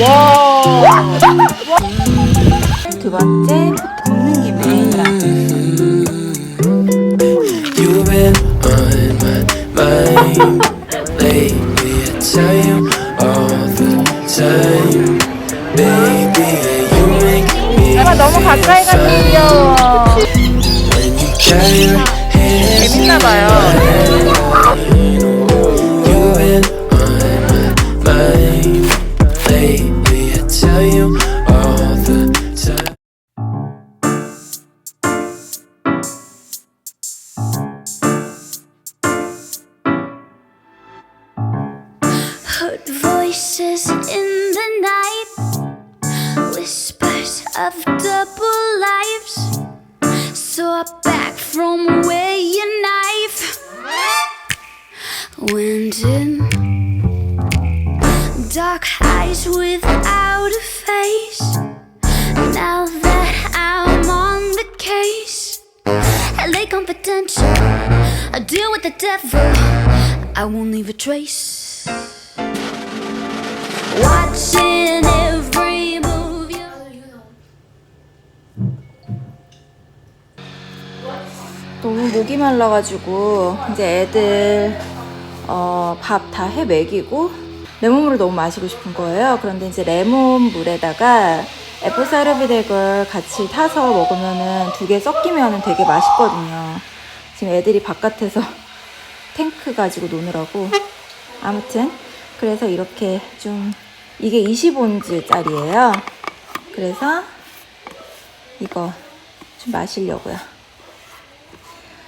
와. 두 번째 먹는 김에. You've been on my mind lately. I tell you all the time, baby. You make me 내가 너무 가까이 가서 귀여워. when you carry your hands. 재밌나 봐요. Heard voices in the night, whispers of double lives. Saw a back from where your knife went in. Dark eyes without a face. Now that I'm on the case, LA confidential. I deal with the devil. I won't leave a trace. 너무 목이 말라가지고 이제 애들 어, 밥 다 해 먹이고 레몬물을 너무 마시고 싶은 거예요. 그런데 이제 레몬 물에다가 애플 비네걸 같이 타서 먹으면은 두 개 섞이면은 되게 맛있거든요. 지금 애들이 바깥에서 탱크 가지고 노느라고 아무튼 그래서 이렇게 좀 이게 20온즈짜리예요. 그래서 이거 좀 마시려고요.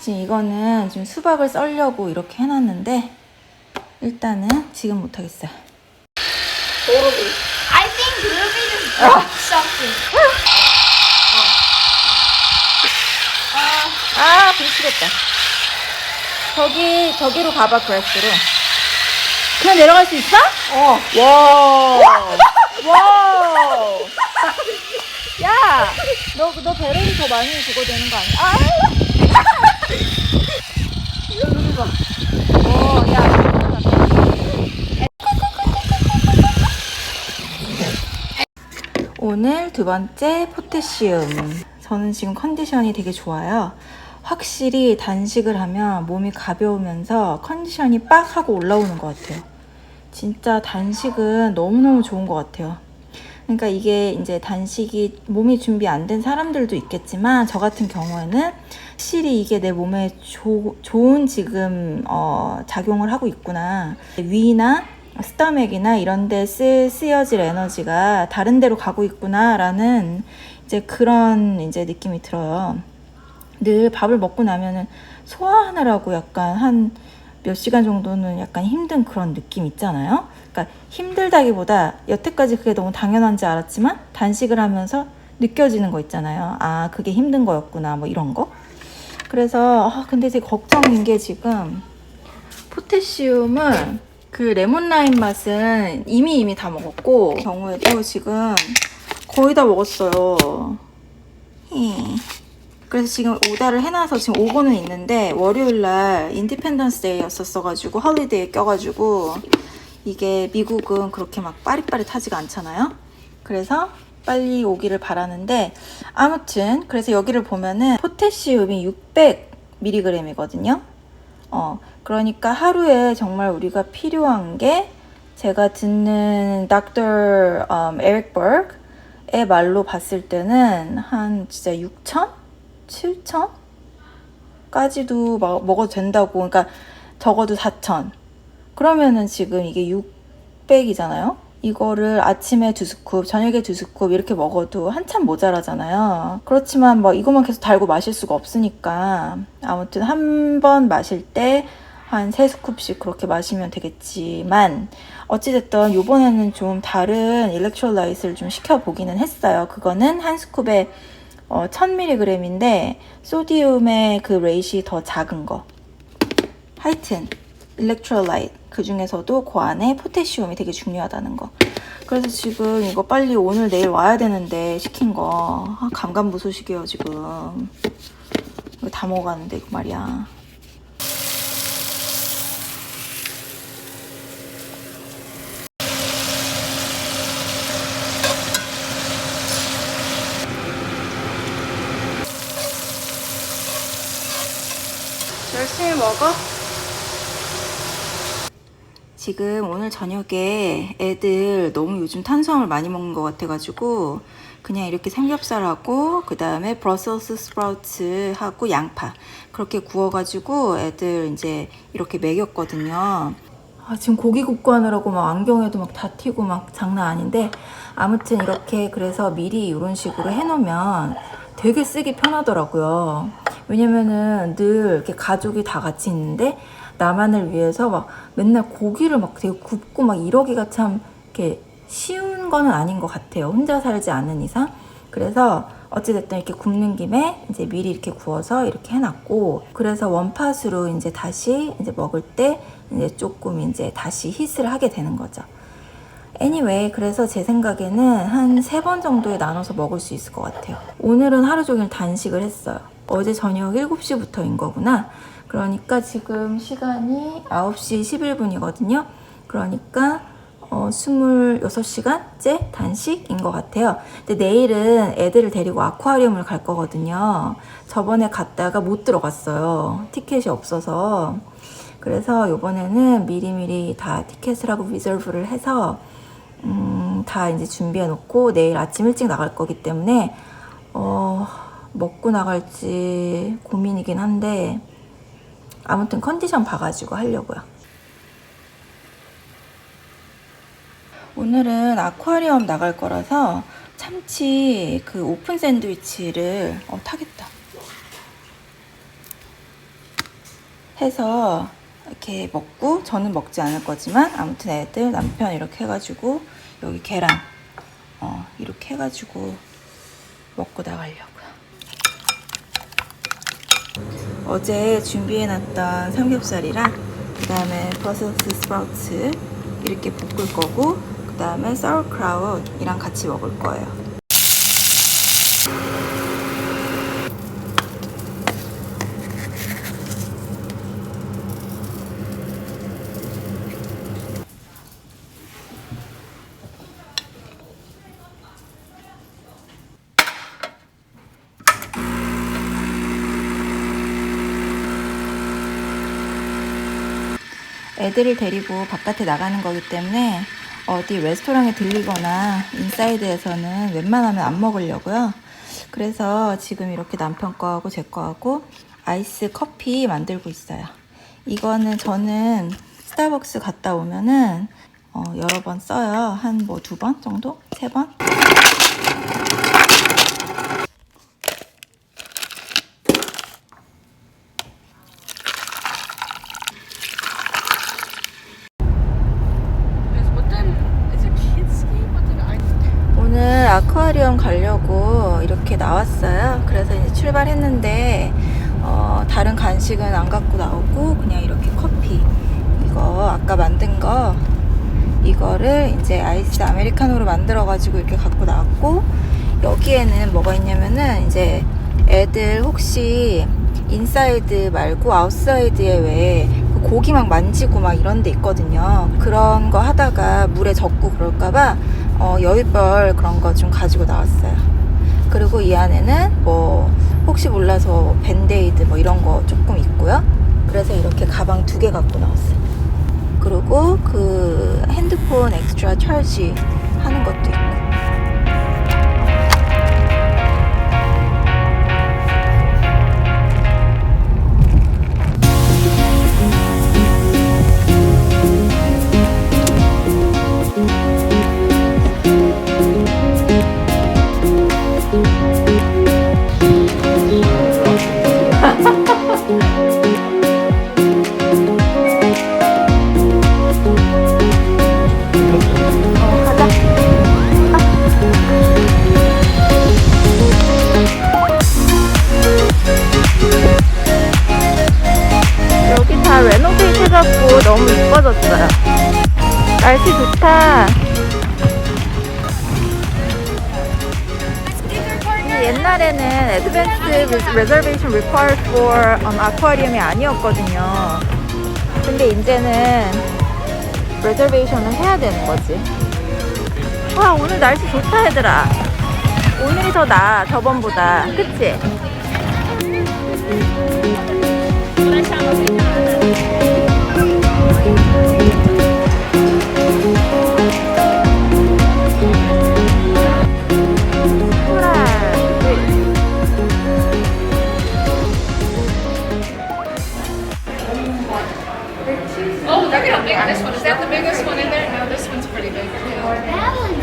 지금 이거는 지금 수박을 썰려고 이렇게 해놨는데 일단은 지금 못하겠어요. I think Ruby just dropped something. 아, 미치겠다. 저기 저기로 가봐 그레스로. 그냥 내려갈 수 있어? 어. 와. 와. 야, 너 너 배럴이 더 많이 그거 되는 거 아니야? 아. 봐. 어, 야. 오늘 두 번째 포테시움. 저는 지금 컨디션이 되게 좋아요. 확실히 단식을 하면 몸이 가벼우면서 컨디션이 빡 하고 올라오는 것 같아요. 진짜 단식은 너무너무 좋은 것 같아요. 그러니까 이게 이제 단식이 몸이 준비 안 된 사람들도 있겠지만 저 같은 경우에는 확실히 이게 내 몸에 조- 좋은 지금 어, 작용을 하고 있구나. 위나 스타맥이나 이런 데 쓰, 쓰여질 에너지가 다른 데로 가고 있구나라는 이제 그런 이제 느낌이 들어요. 늘 밥을 먹고 나면은 소화하느라고 약간 한 몇 시간 정도는 약간 힘든 그런 느낌 있잖아요. 그러니까 힘들다기보다 여태까지 그게 너무 당연한지 알았지만 단식을 하면서 느껴지는 거 있잖아요. 아, 그게 힘든 거였구나. 뭐 이런 거. 그래서 아, 근데 이제 걱정인 게 지금 포테시움은 그 레몬 라임 맛은 이미 이미 다 먹었고 경우에도 지금 거의 다 먹었어요. 히. 그래서 지금 오다를 해놔서 지금 오고는 있는데 월요일 날 인디펜던스 데이였었어가지고 헐리데이에 껴가지고 이게 미국은 그렇게 막 빠릿빠릿하지가 않잖아요. 그래서 빨리 오기를 바라는데 아무튼 그래서 여기를 보면은 포테시움이 600mg이거든요. 어 그러니까 하루에 정말 우리가 필요한 게 제가 듣는 닥터 음, 에릭 버그의 말로 봤을 때는 한 진짜 6천? 7천? 까지도 막 먹어도 된다고. 그러니까 적어도 4천. 그러면은 지금 이게 600이잖아요? 이거를 아침에 두 스쿱 저녁에 두 스쿱 이렇게 먹어도 한참 모자라잖아요. 그렇지만 뭐 이것만 계속 달고 마실 수가 없으니까 아무튼 한 번 마실 때 한 세 스쿱씩 그렇게 마시면 되겠지만 어찌됐든 요번에는 좀 다른 일렉트롤라이트를 좀 시켜보기는 했어요. 그거는 한 스쿱에 어, 1000mg인데 소디움의 그 레이시 더 작은 거. 하여튼 일렉트롤라이트 그 중에서도 그 안에 포테시움이 되게 중요하다는 거. 그래서 지금 이거 빨리 오늘 내일 와야 되는데 시킨 거 아, 감감무소식이에요 지금. 이거 다 먹어가는데 이거 말이야. 먹어? 지금 오늘 저녁에 애들 너무 요즘 탄수화물 많이 먹는 것 같아가지고 그냥 이렇게 삼겹살하고 그 다음에 브러셀스 스프라우트 하고 양파 그렇게 구워가지고 애들 이제 이렇게 먹였거든요. 아, 지금 고기 굽고 하느라고 막 안경에도 막 다 튀고 막 장난 아닌데 아무튼 이렇게 그래서 미리 이런 식으로 해놓으면 되게 쓰기 편하더라고요. 왜냐면은 늘 이렇게 가족이 다 같이 있는데 나만을 위해서 막 맨날 고기를 막 되게 굽고 막 이러기가 참 이렇게 쉬운 거는 아닌 것 같아요. 혼자 살지 않은 이상. 그래서 어찌됐든 이렇게 굽는 김에 이제 미리 이렇게 구워서 이렇게 해놨고 그래서 원팟으로 이제 다시 이제 먹을 때 이제 조금 이제 다시 히스를 하게 되는 거죠. anyway, 그래서 제 생각에는 한 세 번 정도에 나눠서 먹을 수 있을 것 같아요. 오늘은 하루 종일 단식을 했어요. 어제 저녁 7시부터인 거구나. 그러니까 지금 시간이 9시 11분이거든요. 그러니까 어, 26시간째 단식인 것 같아요. 근데 내일은 애들을 데리고 아쿠아리움을 갈 거거든요. 저번에 갔다가 못 들어갔어요. 티켓이 없어서. 그래서 이번에는 미리미리 다 티켓을 하고 리저브를 해서 음, 다 이제 준비해 놓고 내일 아침 일찍 나갈 거기 때문에 어, 먹고 나갈지 고민이긴 한데 아무튼 컨디션 봐가지고 하려고요. 오늘은 아쿠아리움 나갈 거라서 참치 그 오픈 샌드위치를 어 타겠다. 해서 이렇게 먹고 저는 먹지 않을 거지만 아무튼 애들 남편 이렇게 해가지고 여기 계란 어 이렇게 해가지고 먹고 나가려고요. 어제 준비해놨던 삼겹살이랑 그 다음에 버섯스 스프라우트 이렇게 볶을 거고 그 다음에 sauerkraut이랑 같이 먹을 거예요. 애들을 데리고 바깥에 나가는 거기 때문에 어디 레스토랑에 들리거나 인사이드에서는 웬만하면 안 먹으려고요. 그래서 지금 이렇게 남편 거하고 제 거하고 아이스 커피 만들고 있어요. 이거는 저는 스타벅스 갔다 오면은 어, 여러 번 써요. 한 뭐 두 번 정도? 세 번? 오늘 아쿠아리움 가려고 이렇게 나왔어요. 그래서 이제 출발했는데 어, 다른 간식은 안 갖고 나오고 그냥 이렇게 커피 이거 아까 만든 거 이거를 이제 아이스 아메리카노로 만들어 가지고 이렇게 갖고 나왔고 여기에는 뭐가 있냐면은 이제 애들 혹시 인사이드 말고 아웃사이드에 왜그 고기 막 만지고 막 이런 데 있거든요. 그런 거 하다가 물에 젖고 그럴까봐 어, 여윳벌 그런 거 좀 가지고 나왔어요. 그리고 이 안에는 뭐 혹시 몰라서 밴데이드 뭐 이런 거 조금 있고요. 그래서 이렇게 가방 두 개 갖고 나왔어요. 그리고 그 핸드폰 엑스트라 찰지 하는 것도 있고. 날씨 좋다. 옛날에는 Advanced Reservation Required for um, 아쿠아리움이 아니었거든요. 근데 이제는 레저베이션을 해야 되는 거지. 와, 오늘 날씨 좋다, 얘들아. 오늘이 더 나아, 저번보다. 그치? Oh, look at how big this one is. Is that the biggest one in there? No, this one's pretty big. That one's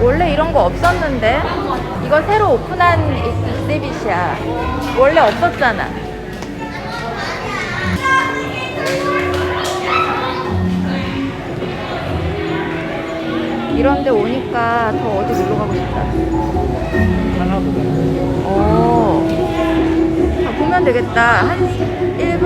원래 이런 거 없었는데 이거 새로 오픈한 익스비시야 원래 없었잖아 이런 데 오니까 더 어디 놀러 가고 싶다 오 아, 보면 되겠다 한 1분?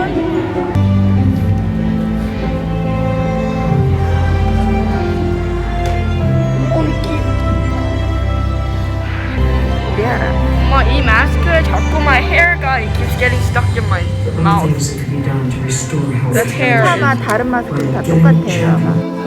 우리 알아 엄마 이 마스크에 자꾸 my hair가 it keeps getting stuck in my mouth. The hair. 다른 마스크도 다 똑같아요 아마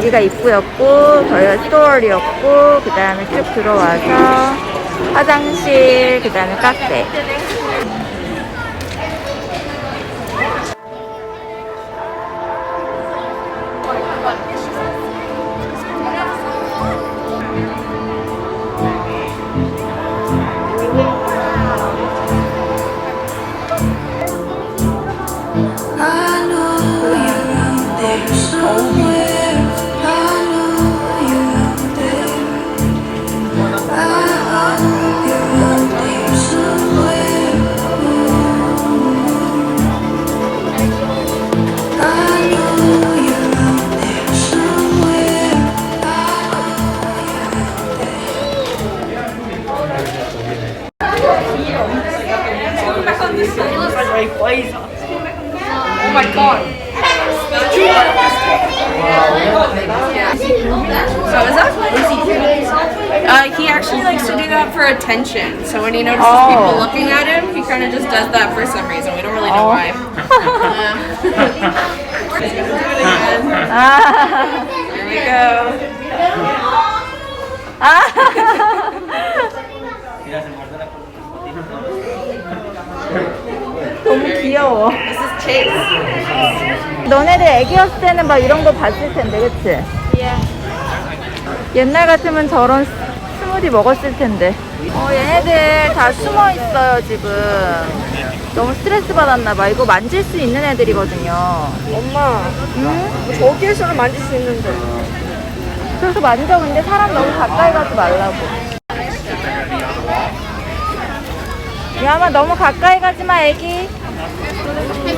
저기가 입구였고 저희가 스토어리였고 그 다음에 쭉 들어와서 화장실 그 다음에 카페 attention. So when he notices Oh. people looking at him, he kind of just does that for some reason. We don't really know Oh. why. He's gonna do it again. 아, Here we go. 너무 귀여워 This is Chase. 너네들 애기였을 때는 막 이런 거 봤을 텐데 그치? 옛날 같으면 저런 스- 스무디 먹었을 텐데 어 얘네들 다 숨어 있어요 지금 너무 스트레스 받았나 봐 이거 만질 수 있는 애들이거든요 엄마, 응? 저기에서는 만질 수 있는데. 그래서 만져 근데 사람 너무 가까이 가지 말라고 야마 너무 가까이 가지 마 애기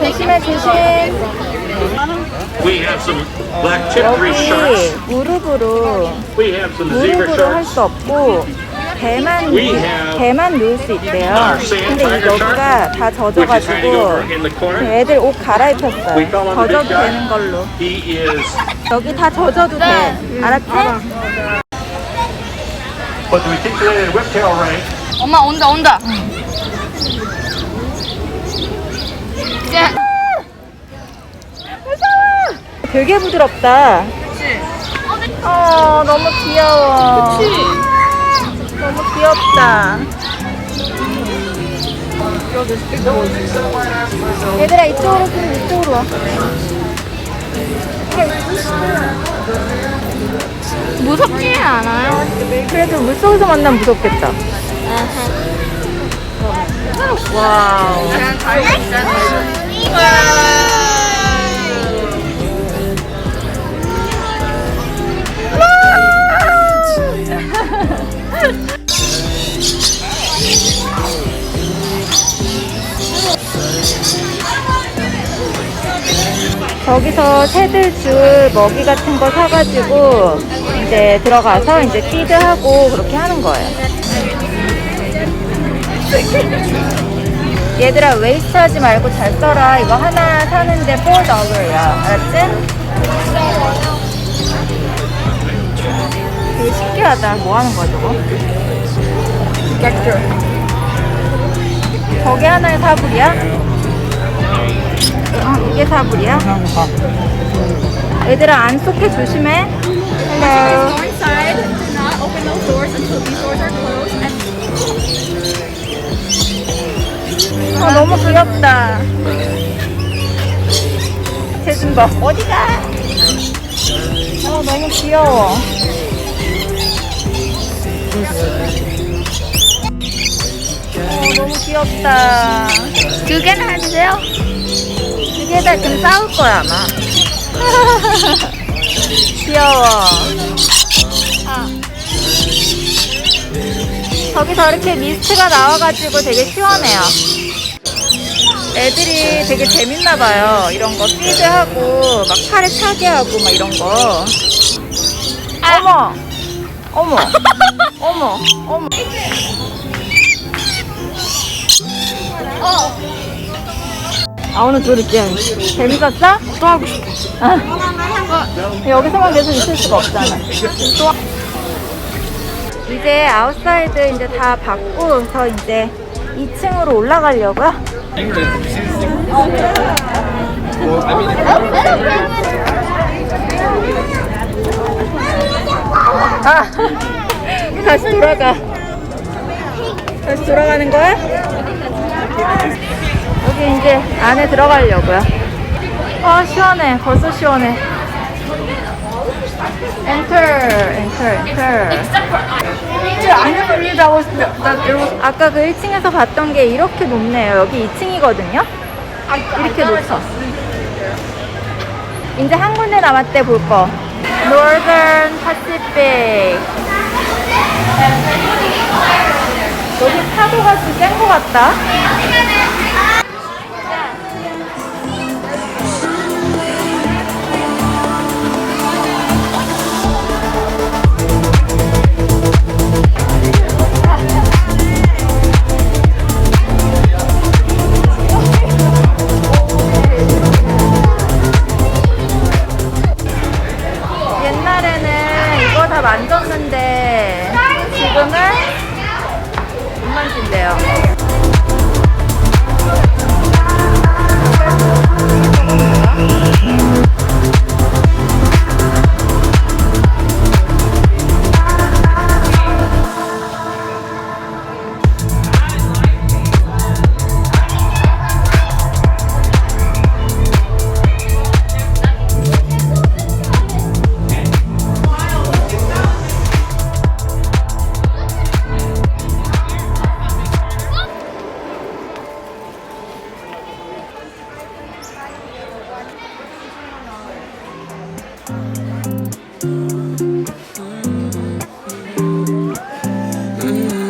조심해 조심 We have some black chicory 여기 sharks. 무릎으로 We have some zebra 무릎으로 할 sharks. 수 없고 배만 have 배만 누울 수 있대요. 근데 이 여기가 다 젖어가지고. 애들 옷 갈아입혔어요. 젖어도. 되는 걸로. 여기 다 젖어도 돼. 알았지? 엄마 온다 온다. 되게 부드럽다. 어, 너무 귀여워. 너무 귀엽다. 얘들아 이쪽으로 좀 이쪽으로 와. 무섭지 않아요? 그래도 물속에서 만나면 무섭겠다. 와우. 그냥 저기서 새들 줄 먹이 같은 거 사가지고 이제 들어가서 이제 피드하고 그렇게 하는 거예요. 얘들아 웨이스트 하지 말고 잘 써라. 이거 하나 사는데 4달러야. 알았지? 되게 신기하다. 뭐 하는 거야 저거? 저게 하나에 4불이야? 어, 이게 4불이야? 얘들아 안 쏟게 조심해. Hello. Go inside. Do not open those doors until these doors are closed. And 어, 너무 귀엽다. 봐. 어디가? 어, 너무 귀여워. 어, 너무 귀엽다. 두 개나 해주세요. 다 지금 싸울 거야, 아마. 귀여워. 아. 저기서 이렇게 미스트가 나와가지고 되게 시원해요. 애들이 되게 재밌나 봐요. 이런 거 피드하고 막 팔에 차게 하고 막 이런 거. 어머, 어머, 어머, 어머. 아 둘이 게임 재밌었어? 또 하고 싶어. 아, 여기서만 계속 있을 수가 없잖아. 또 이제 아웃사이드 이제 다 받고서 이제 2층으로 올라가려고요. 아, 다시 돌아가. 다시 돌아가는 거야? 여기 이제 안에 들어가려고요. 아, 시원해. 벌써 시원해. Enter, enter, enter. That there was... 아까 그 1층에서 봤던 게 이렇게 높네요. 여기 2층이거든요. 이렇게 높아. 이제 한 군데 남았대 볼 거. Northern Pacific. 여기 파도가 좀 센 것 같다. You've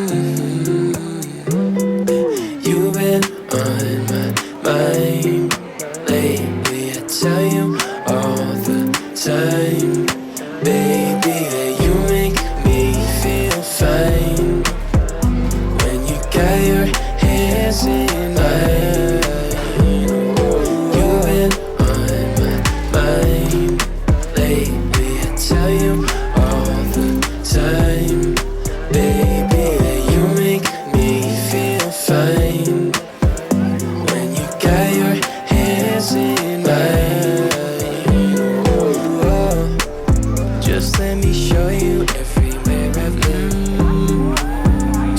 just let me show you everywhere I've been.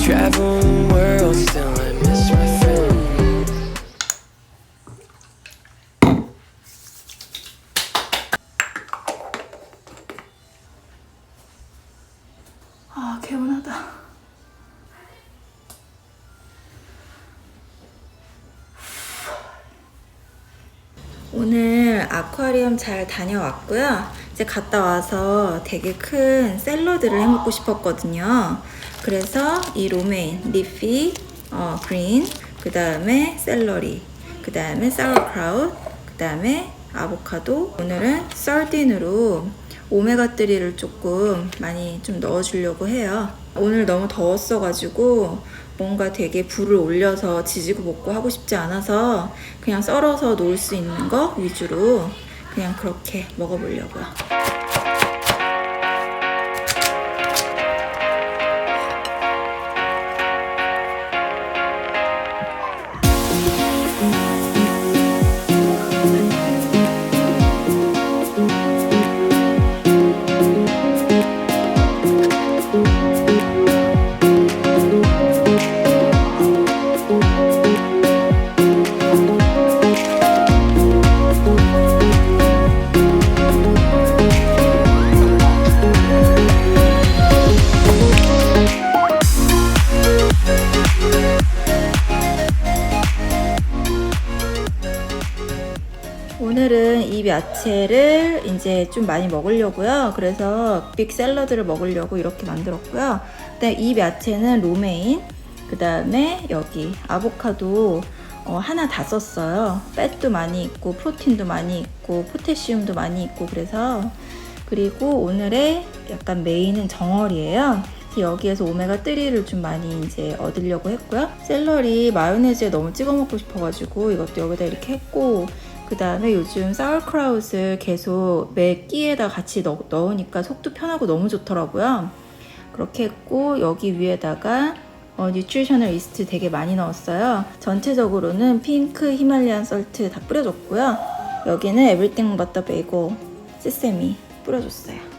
Travel the world, still I miss my friend. 아, 개운하다. 오늘 아쿠아리움 잘 다녀왔고요. 이제 갔다 와서 되게 큰 샐러드를 해 먹고 싶었거든요. 그래서 이 로메인, 리피, 어, 그린, 그 다음에 샐러리, 그 다음에 사우크라웃, 그 다음에 아보카도. 오늘은 썰딘으로 오메가3를 조금 많이 좀 넣어주려고 해요. 오늘 너무 더웠어가지고 뭔가 되게 불을 올려서 지지고 볶고 하고 싶지 않아서 그냥 썰어서 놓을 수 있는 거 위주로 그냥 그렇게 먹어보려고요. 야채를 이제 좀 많이 먹으려고요. 그래서 빅 샐러드를 먹으려고 이렇게 만들었고요. 이 야채는 로메인, 그 다음에 여기 아보카도 어, 하나 다 썼어요. 팻도 많이 있고 프로틴도 많이 있고 포테시움도 많이 있고 그래서 그리고 오늘의 약간 메인은 정어리예요. 여기에서 오메가 3를 좀 많이 이제 얻으려고 했고요. 샐러리 마요네즈에 너무 찍어 먹고 싶어가지고 이것도 여기다 이렇게 했고 그 다음에 요즘 사울크라웃을 계속 매 끼에다 같이 넣, 넣으니까 속도 편하고 너무 좋더라고요. 그렇게 했고 여기 위에다가 어, 뉴트리셔널 이스트 되게 많이 넣었어요. 전체적으로는 핑크 히말리안 설트 다 뿌려줬고요. 여기는 에브리띵 버터 베이고 세세미 뿌려줬어요.